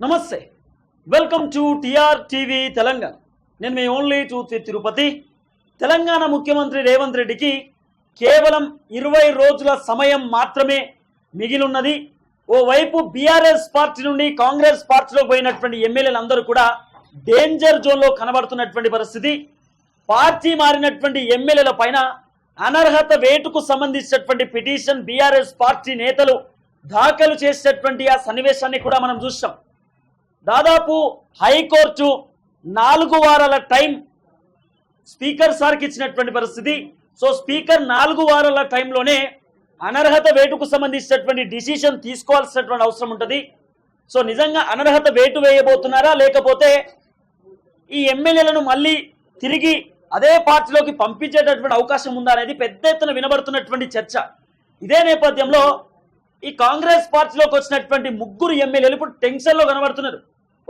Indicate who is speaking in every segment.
Speaker 1: నమస్తే. Welcome to TR TV Telangana. నేను మీ ఓన్లీ టు తిరుపతి. తెలంగాణ ముఖ్యమంత్రి రేవంత్ రెడ్డికి కేవలం ఇరవై రోజుల సమయం మాత్రమే మిగిలిన్నది. ఓవైపు బీఆర్ఎస్ పార్టీ నుండి కాంగ్రెస్ పార్టీలో పోయినటువంటి ఎమ్మెల్యేలందరూ కూడా డేంజర్ జోన్లో కనబడుతున్నటువంటి పరిస్థితి. పార్టీ మారినటువంటి ఎమ్మెల్యేల పైన అనర్హత వేటుకు సంబంధించినటువంటి పిటిషన్ బీఆర్ఎస్ పార్టీ నేతలు దాఖలు చేసేటటువంటి ఆ సన్నివేశాన్ని కూడా మనం చూసాం దాదాపు హైకోర్టు నాలుగు వారాల టైం స్పీకర్ సార్కి ఇచ్చినటువంటి పరిస్థితి. సో స్పీకర్ నాలుగు వారాల టైంలోనే అనర్హత వేటుకు సంబంధించినటువంటి డిసిషన్ తీసుకోవాల్సినటువంటి అవసరం ఉంటుంది. సో నిజంగా అనర్హత వేటు వేయబోతున్నారా? లేకపోతే ఈ ఎమ్మెల్యేలను మళ్ళీ తిరిగి అదే పార్టీలోకి పంపించేటటువంటి అవకాశం ఉందా అనేది పెద్ద ఎత్తున వినబడుతున్నటువంటి చర్చ. ఇదే నేపథ్యంలో ఈ కాంగ్రెస్ పార్టీలోకి వచ్చినటువంటి ముగ్గురు ఎమ్మెల్యేలు ఇప్పుడు టెన్షన్లో కనబడుతున్నారు.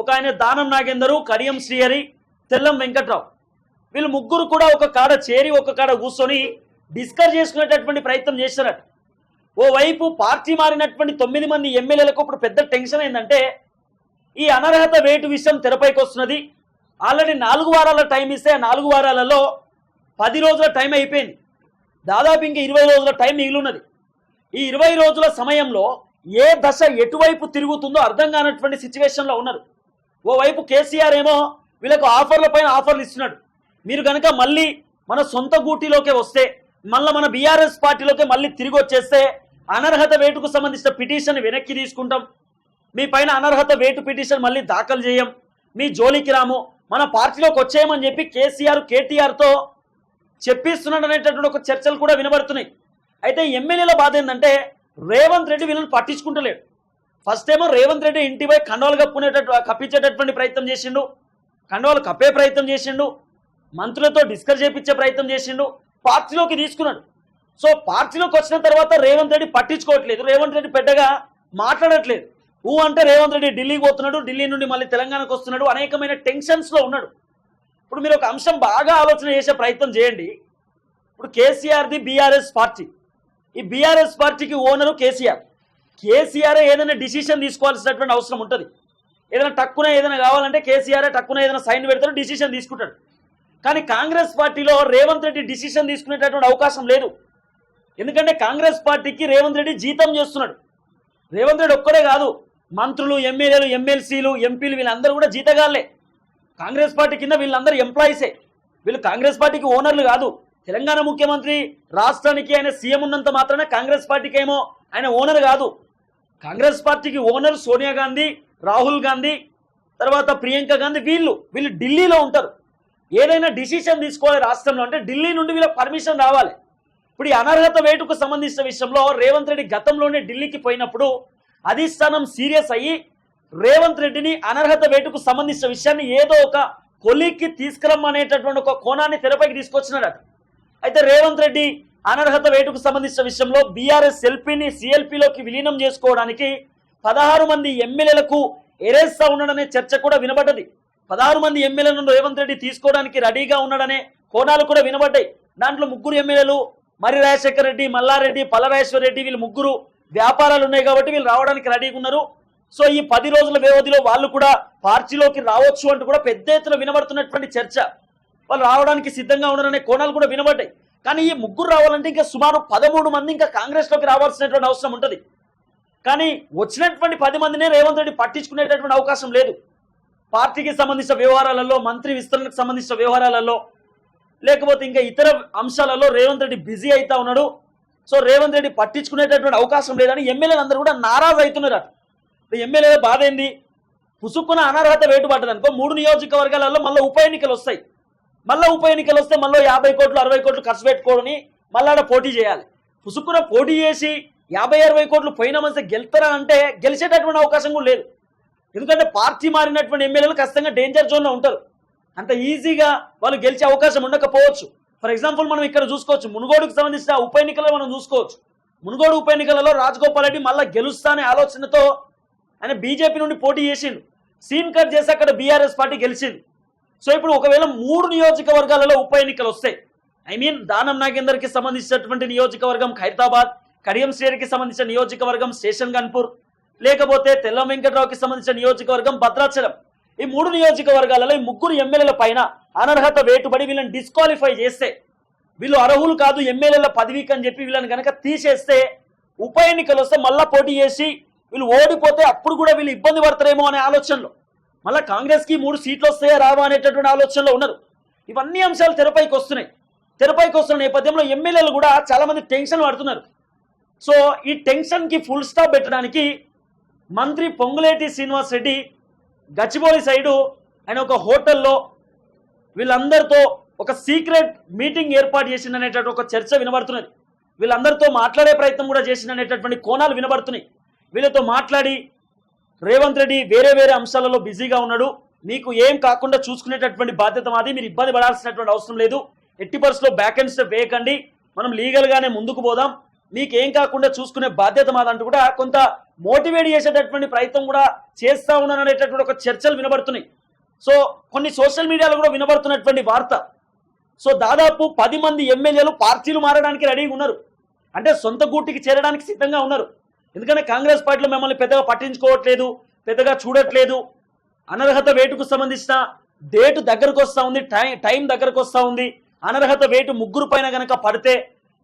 Speaker 1: ఒక ఆయన దానం నాగేందరు కడియం శ్రీహరి తెల్లం వెంకట్రావు. వీళ్ళు ముగ్గురు కూడా ఒక కాడ చేరి ఒక కాడ కూర్చొని డిస్కస్ చేసుకునేటటువంటి ప్రయత్నం చేస్తున్నారు. ఓవైపు పార్టీ మారినటువంటి తొమ్మిది మంది ఎమ్మెల్యేలకు ఇప్పుడు పెద్ద టెన్షన్ ఏంటంటే ఈ అనర్హత వేటు విషయం తెరపైకి వస్తున్నది. ఆల్రెడీ నాలుగు వారాల టైం ఇస్తే నాలుగు వారాలలో పది రోజుల టైం అయిపోయింది. దాదాపు ఇంకా ఇరవై రోజుల టైం మిగిలిన్నది ఈ ఇరవై రోజుల సమయంలో ఏ దశ ఎటువైపు తిరుగుతుందో అర్థం కానటువంటి సిచ్యువేషన్లో ఉన్నారు. ఓవైపు కేసీఆర్ ఏమో వీళ్ళకు ఆఫర్ల పైన ఆఫర్లు ఇస్తున్నాడు. మీరు కనుక మళ్ళీ మన సొంత గూటిలోకే వస్తే మళ్ళీ మన బీఆర్ఎస్ పార్టీలోకి మళ్ళీ తిరిగి వచ్చేస్తే అనర్హత వేటుకు సంబంధించిన పిటిషన్ వెనక్కి తీసుకుంటాం. మీ పైన అనర్హత వేటు పిటిషన్ మళ్ళీ దాఖలు చేయం. మీ జోలికి రాము. మన పార్టీలోకి వచ్చేయమని చెప్పి కేసీఆర్ కేటీఆర్తో చెప్పిస్తున్నాడు అనేటటువంటి ఒక చర్చలు కూడా వినబడుతున్నాయి. అయితే ఎమ్మెల్యేల బాధ ఏంటంటే రేవంత్ రెడ్డి వీళ్ళని పట్టించుకుంటలేడు. ఫస్ట్ ఏమో రేవంత్ రెడ్డి ఇంటిపై కండవాలు కప్పుకునేటట్టు కప్పించేటటువంటి ప్రయత్నం చేసిండు. కండవాలు కప్పే ప్రయత్నం చేసిండు. మంత్రులతో డిస్కస్ చేయించే ప్రయత్నం చేసిండు. పార్టీలోకి తీసుకున్నాడు. సో పార్టీలోకి వచ్చిన తర్వాత రేవంత్ రెడ్డి పట్టించుకోవట్లేదు. రేవంత్ రెడ్డి పెద్దగా మాట్లాడట్లేదు. ఊ అంటే రేవంత్ రెడ్డి ఢిల్లీకి పోతున్నాడు ఢిల్లీ నుండి మళ్ళీ తెలంగాణకు వస్తున్నాడు అనేకమైన టెన్షన్స్లో ఉన్నాడు. ఇప్పుడు మీరు ఒక అంశం బాగా ఆలోచన చేసే ప్రయత్నం చేయండి. ఇప్పుడు కేసీఆర్ది బీఆర్ఎస్ పార్టీ. ఈ బీఆర్ఎస్ పార్టీకి ఓనరు కేసీఆర్. కేసీఆర్ ఏదైనా డిసిషన్ తీసుకోవాల్సినటువంటి అవసరం ఉంటుంది. ఏదైనా టక్కున ఏదైనా కావాలంటే కేసీఆర్ టక్కున ఏదైనా సైన్ పెడతాడు డిసిషన్ తీసుకుంటాడు. కానీ కాంగ్రెస్ పార్టీలో రేవంత్ రెడ్డి డిసిషన్ తీసుకునేటటువంటి అవకాశం లేదు. ఎందుకంటే కాంగ్రెస్ పార్టీకి రేవంత్ రెడ్డి జీతం చేస్తున్నాడు. రేవంత్ రెడ్డి ఒక్కడే కాదు మంత్రులు ఎమ్మెల్యేలు ఎమ్మెల్సీలు ఎంపీలు వీళ్ళందరూ కూడా జీతగాళ్ళే. కాంగ్రెస్ పార్టీ కింద వీళ్ళందరూ ఎంప్లాయీసే వీళ్ళు కాంగ్రెస్ పార్టీకి ఓనర్లు కాదు. తెలంగాణ ముఖ్యమంత్రి రాష్ట్రానికి ఆయన సీఎం ఉన్నంత మాత్రాన కాంగ్రెస్ పార్టీకి ఏమో ఆయన ఓనర్ కాదు. కాంగ్రెస్ పార్టీకి ఓనర్ సోనియా గాంధీ రాహుల్ గాంధీ తర్వాత ప్రియాంక గాంధీ వీళ్ళు వీళ్ళు ఢిల్లీలో ఉంటారు. ఏదైనా డిసిషన్ తీసుకోవాలి రాష్ట్రంలో అంటే ఢిల్లీ నుండి వీళ్ళకి పర్మిషన్ రావాలి. ఇప్పుడు ఈ అనర్హత వేటుకు సంబంధించిన విషయంలో రేవంత్ రెడ్డి గతంలోనే ఢిల్లీకి పోయినప్పుడు అధిష్టానం సీరియస్ అయ్యి రేవంత్ రెడ్డిని అనర్హత వేటుకు సంబంధించిన విషయాన్ని ఏదో ఒక కొలిక్కి తీసుకురమ్మనేటటువంటి ఒక కోణాన్ని తెరపైకి తీసుకొచ్చినాడట అయితే రేవంత్ రెడ్డి అనర్హత వేటుకు సంబంధించిన విషయంలో బీఆర్ఎస్ ఎల్పీని సిఎల్పీలోకి విలీనం చేసుకోవడానికి పదహారు మంది ఎమ్మెల్యేలకు ఎరేస్తా ఉన్నాడనే చర్చ కూడా వినబడ్డది. పదహారు మంది ఎమ్మెల్యేలను రేవంత్ రెడ్డి తీసుకోవడానికి రెడీగా ఉన్నాడనే కోణాలు కూడా వినబడ్డాయి. దాంట్లో ముగ్గురు ఎమ్మెల్యేలు మరి రాజశేఖర రెడ్డి మల్లారెడ్డి పల్లరాజేశ్వర రెడ్డి వీళ్ళు ముగ్గురు వ్యాపారాలు ఉన్నాయి కాబట్టి వీళ్ళు రావడానికి రెడీగా ఉన్నారు. సో ఈ పది రోజుల వ్యవధిలో వాళ్ళు కూడా పార్టీలోకి రావచ్చు అంటూ కూడా పెద్ద ఎత్తున వినబడుతున్నటువంటి చర్చ. వాళ్ళు రావడానికి సిద్ధంగా ఉన్నారనే కోణాలు కూడా వినబడ్డాయి. కానీ ఈ ముగ్గురు రావాలంటే ఇంకా సుమారు పదమూడు మంది ఇంకా కాంగ్రెస్లోకి రావాల్సినటువంటి అవసరం ఉంటుంది. కానీ వచ్చినటువంటి పది మందినే రేవంత్ రెడ్డి పట్టించుకునేటటువంటి అవకాశం లేదు. పార్టీకి సంబంధించిన వ్యవహారాలలో మంత్రి విస్తరణకు సంబంధించిన వ్యవహారాలలో లేకపోతే ఇంకా ఇతర అంశాలలో రేవంత్ రెడ్డి బిజీ అవుతా ఉన్నాడు. సో రేవంత్ రెడ్డి పట్టించుకునేటటువంటి అవకాశం లేదని ఎమ్మెల్యేలు అందరూ కూడా నారాజు అవుతున్నారు ఇప్పుడు ఎమ్మెల్యే బాధ ఏంది? పుసుక్కున అనర్హత వేటు మూడు నియోజకవర్గాలలో మళ్ళీ ఉప ఎన్నికలు వస్తాయి. మళ్ళీ ఉప ఎన్నికలు వస్తే మళ్ళీ యాభై కోట్లు అరవై కోట్లు ఖర్చు పెట్టుకోని మళ్ళీ పోటీ చేయాలి. పుసుక్కున పోటీ చేసి యాభై అరవై కోట్లు పోయిన మంచి గెలుతారా అంటే గెలిచేటటువంటి అవకాశం కూడా లేదు. ఎందుకంటే పార్టీ మారినటువంటి ఎమ్మెల్యేలు ఖచ్చితంగా డేంజర్ జోన్లో ఉంటారు. అంత ఈజీగా వాళ్ళు గెలిచే అవకాశం ఉండకపోవచ్చు. ఫర్ ఎగ్జాంపుల్ మనం ఇక్కడ చూసుకోవచ్చు. మునుగోడుకు సంబంధించిన ఉప ఎన్నికలు మనం చూసుకోవచ్చు. మునుగోడు ఉప ఎన్నికలలో రాజగోపాల్ రెడ్డి మళ్ళీ గెలుస్తా అనే ఆలోచనతో ఆయన బీజేపీ నుండి పోటీ చేసిండు. సీన్ కట్ చేసి అక్కడ బీఆర్ఎస్ పార్టీ గెలిచింది సో ఇప్పుడు ఒకవేళ మూడు నియోజకవర్గాలలో ఉప ఎన్నికలు వస్తాయి. ఐ మీన్ దానం నాగేందర్కి సంబంధించినటువంటి నియోజకవర్గం ఖైరతాబాద్ కడియం శ్రేణికి సంబంధించిన నియోజకవర్గం స్టేషన్ గన్పూర్ లేకపోతే తెల్ల వెంకట్రావుకి సంబంధించిన నియోజకవర్గం భద్రాచలం. ఈ మూడు నియోజకవర్గాలలో ఈ ముగ్గురు ఎమ్మెల్యేల పైన అనర్హత వేటుబడి వీళ్ళని డిస్క్వాలిఫై చేస్తే వీళ్ళు అర్హులు కాదు ఎమ్మెల్యేల పదవికి అని చెప్పి వీళ్ళని కనుక తీసేస్తే ఉప ఎన్నికలు వస్తే మళ్ళా పోటీ చేసి వీళ్ళు ఓడిపోతే అప్పుడు కూడా వీళ్ళు ఇబ్బంది పడతారేమో అనే ఆలోచనలో. మళ్ళీ కాంగ్రెస్కి మూడు సీట్లు వస్తాయా రావా అనేటటువంటి ఆలోచనలో ఉన్నారు. ఇవన్నీ అంశాలు తెరపైకి వస్తున్నాయి. తెరపైకి వస్తున్న నేపథ్యంలో ఎమ్మెల్యేలు కూడా చాలా మంది టెన్షన్ పడుతున్నారు. సో ఈ టెన్షన్కి ఫుల్ స్టాప్ పెట్టడానికి మంత్రి పొంగులేటి శ్రీనివాస్ రెడ్డి గచ్చిబౌలి సైడు ఆయన ఒక హోటల్లో వీళ్ళందరితో ఒక సీక్రెట్ మీటింగ్ ఏర్పాటు చేసిందనేటటువంటి ఒక చర్చ వినబడుతున్నది. వీళ్ళందరితో మాట్లాడే ప్రయత్నం కూడా చేసిందనేటటువంటి కోణాలు వినబడుతున్నాయి. వీళ్ళతో మాట్లాడి రేవంత్ రెడ్డి వేరే వేరే అంశాలలో బిజీగా ఉన్నాడు. మీకు ఏం కాకుండా చూసుకునేటటువంటి బాధ్యత మాది. మీరు ఇబ్బంది పడాల్సినటువంటి అవసరం లేదు. ఎట్టి పరిస్థితిలో బ్యాక్ అండ్ స్టెప్ వేయకండి. మనం లీగల్గానే ముందుకు పోదాం. మీకేం ఏం కాకుండా చూసుకునే బాధ్యత మాదంటూ కూడా కొంత మోటివేట్ చేసేటటువంటి ప్రయత్నం కూడా చేస్తా ఉన్నాను అనేటటువంటి ఒక చర్చలు వినబడుతున్నాయి. సో కొన్ని సోషల్ మీడియాలో కూడా వినబడుతున్నటువంటి వార్త. సో దాదాపు పది మంది ఎమ్మెల్యేలు పార్టీలు మారడానికి రెడీగా ఉన్నారు. అంటే సొంత గూటికి చేరడానికి సిద్ధంగా ఉన్నారు. ఎందుకంటే కాంగ్రెస్ పార్టీలో మిమ్మల్ని పెద్దగా పట్టించుకోవట్లేదు పెద్దగా చూడట్లేదు. అనర్హత వేటుకు సంబంధించిన డేటు దగ్గరకు వస్తూ ఉంది టైం టైం దగ్గరకు వస్తూ ఉంది. అనర్హత వేటు ముగ్గురు పైన కనుక పడితే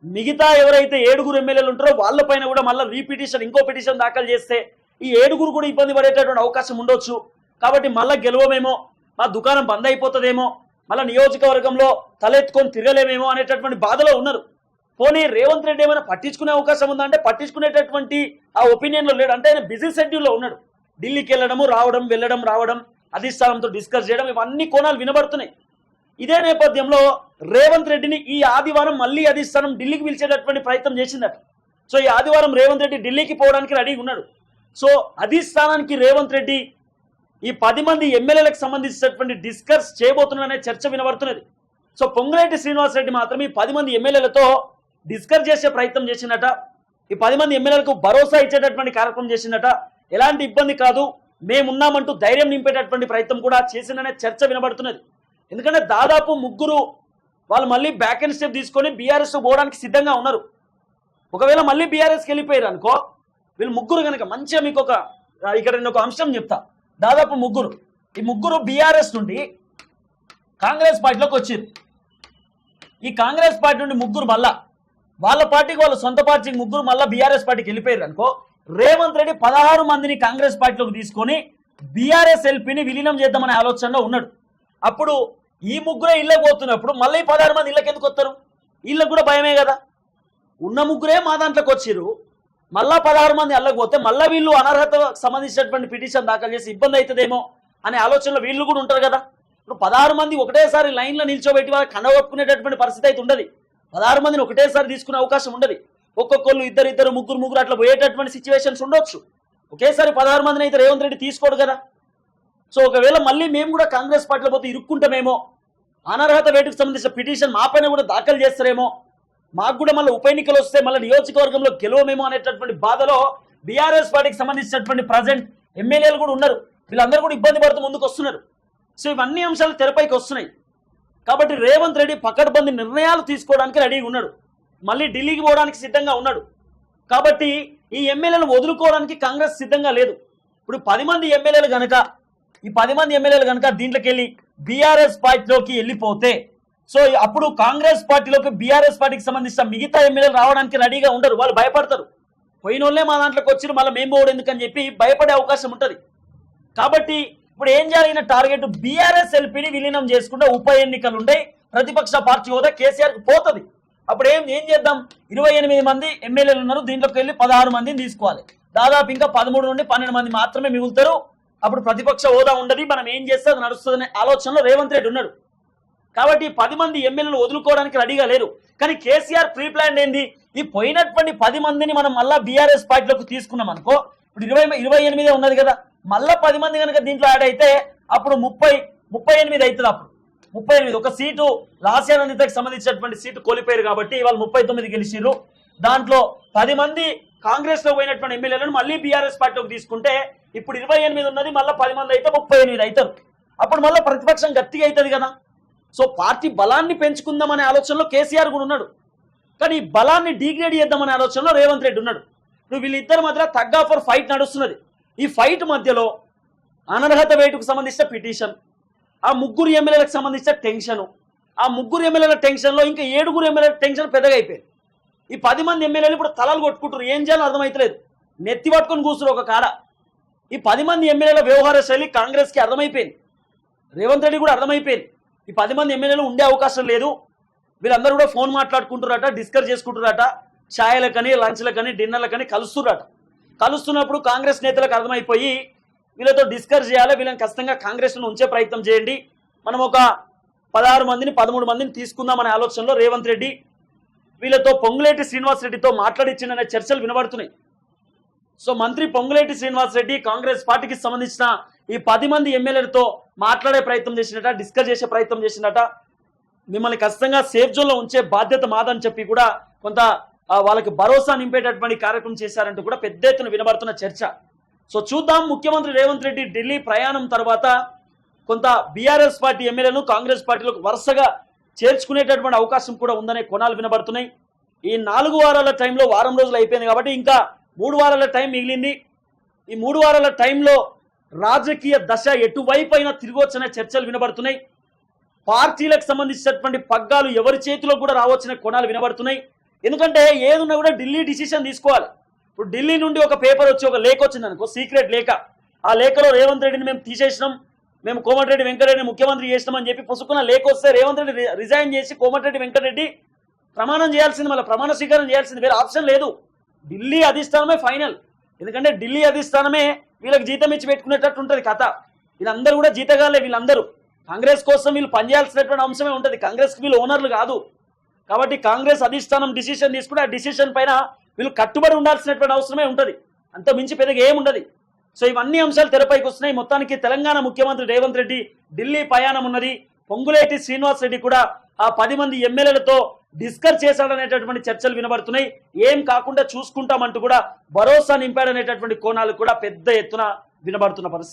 Speaker 1: మిగతా ఎవరైతే ఏడుగురు ఎమ్మెల్యేలు ఉంటారో వాళ్ళ పైన కూడా మళ్ళీ రీపిటిషన్ ఇంకో పిటిషన్ దాఖలు చేస్తే ఈ ఏడుగురు కూడా ఇబ్బంది పడేటటువంటి అవకాశం ఉండొచ్చు. కాబట్టి మళ్ళీ గెలవమేమో మా దుకాణం బంద్ అయిపోతుందేమో మళ్ళీ నియోజకవర్గంలో తలెత్తుకొని తిరగలేమేమో అనేటటువంటి బాధలో ఉన్నారు. పోనీ రేవంత్ రెడ్డి ఏమైనా పట్టించుకునే అవకాశం ఉందా? అంటే పట్టించుకునేటటువంటి ఆ ఒపీనియన్లో లేడు. అంటే ఆయన బిజీ షెడ్యూల్లో ఉన్నాడు. ఢిల్లీకి వెళ్ళడము రావడం వెళ్ళడం రావడం అధిష్టానంతో డిస్కస్ చేయడం ఇవన్నీ కోణాలు వినబడుతున్నాయి. ఇదే నేపథ్యంలో రేవంత్ రెడ్డిని ఈ ఆదివారం మళ్ళీ అధిష్టానం ఢిల్లీకి పిలిచేటటువంటి ప్రయత్నం చేసిందట. సో ఈ ఆదివారం రేవంత్ రెడ్డి ఢిల్లీకి పోవడానికి రెడీగా ఉన్నాడు. సో అధిష్టానానికి రేవంత్ రెడ్డి ఈ పది మంది ఎమ్మెల్యేలకు సంబంధించినటువంటి డిస్కస్ చేయబోతున్నారనే చర్చ వినబడుతున్నది. సో పొంగులేటి శ్రీనివాస్ రెడ్డి మాత్రం ఈ పది మంది ఎమ్మెల్యేలతో డిస్కస్ చేసే ప్రయత్నం చేసిందట. ఈ పది మంది ఎమ్మెల్యేలకు భరోసా ఇచ్చేటటువంటి కార్యక్రమం చేసిందట. ఎలాంటి ఇబ్బంది కాదు. మేమున్నామంటూ ధైర్యం నింపేటటువంటి ప్రయత్నం కూడా చేసిందనే చర్చ వినబడుతున్నది. ఎందుకంటే దాదాపు ముగ్గురు వాళ్ళు మళ్ళీ బ్యాక్ అండ్ స్టెప్ తీసుకొని బీఆర్ఎస్ పోవడానికి సిద్ధంగా ఉన్నారు. ఒకవేళ మళ్ళీ బీఆర్ఎస్కి వెళ్ళిపోయారు అనుకో వీళ్ళు ముగ్గురు కనుక మంచిగా మీకు ఒక ఇక్కడ నేను ఒక అంశం చెప్తా. దాదాపు ముగ్గురు. ఈ ముగ్గురు బీఆర్ఎస్ నుండి కాంగ్రెస్ పార్టీలోకి వచ్చారు. ఈ కాంగ్రెస్ పార్టీ నుండి ముగ్గురు మళ్ళా వాళ్ళ పార్టీకి వాళ్ళ సొంత పార్టీకి ముగ్గురు మళ్ళీ బీఆర్ఎస్ పార్టీకి వెళ్ళిపోయారు అనుకో రేవంత్ రెడ్డి పదహారు మందిని కాంగ్రెస్ పార్టీలోకి తీసుకొని బీఆర్ఎస్ ఎల్పీని విలీనం చేద్దామనే ఆలోచనలో ఉన్నాడు. అప్పుడు ఈ ముగ్గురే ఇళ్ళకి పోతున్నప్పుడు మళ్ళీ ఈ పదహారు మంది ఇళ్ళకి ఎందుకు వస్తారు? ఇళ్ళకు కూడా భయమే కదా. ఉన్న ముగ్గురే మా దాంట్లోకి వచ్చిర్రు మళ్ళా పదహారు మంది అల్లకి పోతే మళ్ళీ వీళ్ళు అనర్హత సంబంధించినటువంటి పిటిషన్ దాఖలు చేసి ఇబ్బంది అవుతుందేమో అనే ఆలోచనలో వీళ్ళు కూడా ఉంటారు కదా. ఇప్పుడు పదహారు మంది ఒకటేసారి లైన్లో నిల్చోబెట్టి వాళ్ళకి కండగొట్టుకునేటటువంటి పరిస్థితి అయితే ఉండదు. పదహారు మందిని ఒకటేసారి తీసుకునే అవకాశం ఉండదు. ఒక్కొక్కళ్ళు ఇద్దరు ఇద్దరు ముగ్గురు ముగ్గురు అట్లా పోయేటటువంటి సిచ్యువేషన్స్ ఉండొచ్చు. ఒకేసారి పదహారు మందిని అయితే రేవంత్ రెడ్డి తీసుకోడు కదా. సో ఒకవేళ మళ్ళీ మేము కూడా కాంగ్రెస్ పార్టీలో పోతే ఇరుక్కుంటామేమో. అనర్హత వేటుకు సంబంధించిన పిటిషన్ మా పైన కూడా దాఖలు చేస్తారేమో. మాకు కూడా మళ్ళీ ఉప ఎన్నికలు వస్తే మళ్ళీ నియోజకవర్గంలో గెలవమేమో అనేటటువంటి బాధలో బీఆర్ఎస్ పార్టీకి సంబంధించినటువంటి ప్రజెంట్ ఎమ్మెల్యేలు కూడా ఉన్నారు. వీళ్ళందరూ కూడా ఇబ్బంది పడుతూ ముందుకు వస్తున్నారు. సో ఇవన్నీ అంశాలు తెరపైకి వస్తున్నాయి. కాబట్టి రేవంత్ రెడ్డి పకడ్బందీ నిర్ణయాలు తీసుకోవడానికి రెడీగా ఉన్నాడు. మళ్ళీ ఢిల్లీకి పోవడానికి సిద్ధంగా ఉన్నాడు. కాబట్టి ఈ ఎమ్మెల్యేలను వదులుకోవడానికి కాంగ్రెస్ సిద్ధంగా లేదు. ఇప్పుడు పది మంది ఎమ్మెల్యేలు కనుక ఈ పది మంది ఎమ్మెల్యేలు కనుక దీంట్లోకి వెళ్ళి బీఆర్ఎస్ పార్టీలోకి వెళ్ళిపోతే సో అప్పుడు కాంగ్రెస్ పార్టీలోకి బీఆర్ఎస్ పార్టీకి సంబంధించిన మిగతా ఎమ్మెల్యేలు రావడానికి రెడీగా ఉండరు. వాళ్ళు భయపడతారు. పోయిన వాళ్ళే మా దాంట్లోకి వచ్చి మళ్ళీ మేము పోవడం ఎందుకని చెప్పి భయపడే అవకాశం ఉంటుంది. కాబట్టి ఇప్పుడు ఏం జరిగిన టార్గెట్ బీఆర్ఎస్ ఎల్పీని విలీనం చేసుకుంటే ఉప ఎన్నికలు ఉండే ప్రతిపక్ష పార్టీ హోదా కేసీఆర్ పోతుంది. అప్పుడు ఏం ఏం చేద్దాం? ఇరవై ఎనిమిది మంది ఎమ్మెల్యేలు ఉన్నారు. దీంట్లోకి వెళ్ళి పదహారు మందిని తీసుకోవాలి. దాదాపు ఇంకా పదమూడు నుండి పన్నెండు మంది మాత్రమే మిగులుతారు. అప్పుడు ప్రతిపక్ష హోదా ఉండదు. మనం ఏం చేస్తే అది నడుస్తుందనే ఆలోచనలో రేవంత్ రెడ్డి ఉన్నాడు. కాబట్టి పది మంది ఎమ్మెల్యేలు వదులుకోవడానికి రెడీగా లేరు. కానీ కేసీఆర్ ప్రీ ప్లాన్ ఏంది? ఈ పోయినటువంటి పది మందిని మనం మళ్ళా బీఆర్ఎస్ పార్టీలోకి తీసుకున్నాం అనుకో ఇప్పుడు ఇరవై ఇరవై ఎనిమిదే ఉన్నది కదా. మళ్ళా పది మంది కనుక దీంట్లో యాడ్ అయితే అప్పుడు ముప్పై ముప్పై ఎనిమిది అవుతుంది అప్పుడు. ముప్పై ఎనిమిది. ఒక సీటు రాశ్యానందితకు సంబంధించినటువంటి సీటు కోల్పోయారు కాబట్టి వాళ్ళు ముప్పై తొమ్మిది గెలిచిర్రు. దాంట్లో పది మంది కాంగ్రెస్లో పోయినటువంటి ఎమ్మెల్యేలను మళ్ళీ బీఆర్ఎస్ పార్టీలోకి తీసుకుంటే ఇప్పుడు ఇరవై ఎనిమిది ఉన్నది మళ్ళీ పది మంది అయితే ముప్పై ఎనిమిది అవుతారు. అప్పుడు మళ్ళీ ప్రతిపక్షం గట్టిగా అవుతుంది కదా. సో పార్టీ బలాన్ని పెంచుకుందామనే ఆలోచనలో కేసీఆర్ కూడా ఉన్నాడు. కానీ ఈ బలాన్ని డిగ్రేడ్ చేద్దామనే ఆలోచనలో రేవంత్ రెడ్డి ఉన్నాడు. ఇప్పుడు వీళ్ళిద్దరి మధ్య తగ్గ ఫర్ ఫైట్ నడుస్తున్నది. ఈ ఫైట్ మధ్యలో అనర్హత వేటుకు సంబంధించిన పిటిషన్ ఆ ముగ్గురు ఎమ్మెల్యేలకు సంబంధించిన టెన్షన్ ఆ ముగ్గురు ఎమ్మెల్యేల టెన్షన్లో ఇంకా ఏడుగురు ఎమ్మెల్యేల టెన్షన్ పెద్దగా అయిపోయింది. ఈ పది మంది ఎమ్మెల్యేలు ఇప్పుడు తలలు కొట్టుకుంటారు ఏం చేయాలో అర్థమైతలేదు. నెత్తి పట్టుకొని కూర్చురు ఒక కాడ. ఈ పది మంది ఎమ్మెల్యేల వ్యవహార శైలి కాంగ్రెస్కి అర్థమైపోయింది. రేవంత్ రెడ్డి కూడా అర్థమైపోయింది. ఈ పది మంది ఎమ్మెల్యేలు ఉండే అవకాశం లేదు. వీళ్ళందరూ కూడా ఫోన్ మాట్లాడుకుంటున్నారట డిస్కస్ చేసుకుంటున్నారట. ఛాయలకని లంచ్లకని డిన్నర్లకని కలుస్తున్నారట కలుస్తున్నప్పుడు కాంగ్రెస్ నేతలకు అర్థమైపోయి వీళ్ళతో డిస్కస్ చేయాలి వీళ్ళని ఖచ్చితంగా కాంగ్రెస్ను ఉంచే ప్రయత్నం చేయండి. మనం ఒక పదహారు మందిని పదమూడు మందిని తీసుకుందామనే ఆలోచనలో రేవంత్ రెడ్డి వీళ్ళతో పొంగులేటి శ్రీనివాస్ రెడ్డితో మాట్లాడిచ్చిందనే చర్చలు వినబడుతున్నాయి. సో మంత్రి పొంగులేటి శ్రీనివాస్ రెడ్డి కాంగ్రెస్ పార్టీకి సంబంధించిన ఈ పది మంది ఎమ్మెల్యేలతో మాట్లాడే ప్రయత్నం చేసినట డిస్కస్ చేసే ప్రయత్నం చేసినట మిమ్మల్ని ఖచ్చితంగా సేఫ్ జోన్లో ఉంచే బాధ్యత మాదని చెప్పి కూడా కొంత వాళ్ళకి భరోసా నింపేటటువంటి కార్యక్రమం చేశారంటూ కూడా పెద్ద ఎత్తున వినబడుతున్న చర్చ. సో చూద్దాం ముఖ్యమంత్రి రేవంత్ రెడ్డి ఢిల్లీ ప్రయాణం తర్వాత కొంత బీఆర్ఎస్ పార్టీ ఎమ్మెల్యేలను కాంగ్రెస్ పార్టీలకు వరుసగా చేర్చుకునేటటువంటి అవకాశం కూడా ఉందనే కొనాలు వినబడుతున్నాయి. ఈ నాలుగు వారాల టైంలో వారం రోజులు అయిపోయింది కాబట్టి ఇంకా మూడు వారాల టైం మిగిలింది. ఈ మూడు వారాల టైంలో రాజకీయ దశ ఎటువైపు అయినా తిరగవచ్చనే చర్చలు వినబడుతున్నాయి. పార్టీలకు సంబంధించినటువంటి పగ్గాలు ఎవరి చేతిలో కూడా రావచ్చనే కొనాలు వినబడుతున్నాయి. ఎందుకంటే ఏదున్నా కూడా ఢిల్లీ డిసిషన్ తీసుకోవాలి. ఇప్పుడు ఢిల్లీ నుండి ఒక పేపర్ వచ్చి ఒక లేఖ వచ్చింది అనుకో సీక్రెట్ లేఖ. ఆ లేఖలో రేవంత్ రెడ్డిని మేము తీసేసినాం మేము కోమటిరెడ్డి వెంకటరెడ్డిని ముఖ్యమంత్రి చేసినాం అని చెప్పి పుసుకున్న లేఖ వస్తే రేవంత్ రెడ్డి రిజైన్ చేసి కోమటిరెడ్డి వెంకటరెడ్డి ప్రమాణం చేయాల్సింది మళ్ళీ ప్రమాణ స్వీకారం చేయాల్సింది. వేరే ఆప్షన్ లేదు. ఢిల్లీ అధిష్టానమే ఫైనల్ ఎందుకంటే ఢిల్లీ అధిష్టానమే వీళ్ళకి జీతం ఇచ్చి పెట్టుకునేటట్టు ఉంటుంది కథ. వీళ్ళందరూ కూడా జీతగాలే వీళ్ళందరూ. కాంగ్రెస్ కోసం వీళ్ళు పనిచేయాల్సినటువంటి అంశమే ఉంటుంది. కాంగ్రెస్కి వీళ్ళు ఓనర్లు కాదు. కాబట్టి కాంగ్రెస్ అధిష్టానం డిసిషన్ తీసుకుని ఆ డిసిషన్ పైన వీళ్ళు కట్టుబడి ఉండాల్సినటువంటి అవసరమే ఉంటుంది. అంత మించి పెద్దగా ఏముండదు. సో ఇవన్నీ అంశాలు తెరపైకి వస్తున్నాయి. మొత్తానికి తెలంగాణ ముఖ్యమంత్రి రేవంత్ రెడ్డి ఢిల్లీ ప్రయాణం ఉన్నది. పొంగులేటి శ్రీనివాస్ రెడ్డి కూడా ఆ పది మంది ఎమ్మెల్యేలతో డిస్కస్ చేశాడనేటటువంటి చర్చలు వినబడుతున్నాయి. ఏం కాకుండా చూసుకుంటామంటూ కూడా భరోసా నింపాడనేటటువంటి కోణాలు కూడా పెద్ద ఎత్తున వినబడుతున్న పరిస్థితి.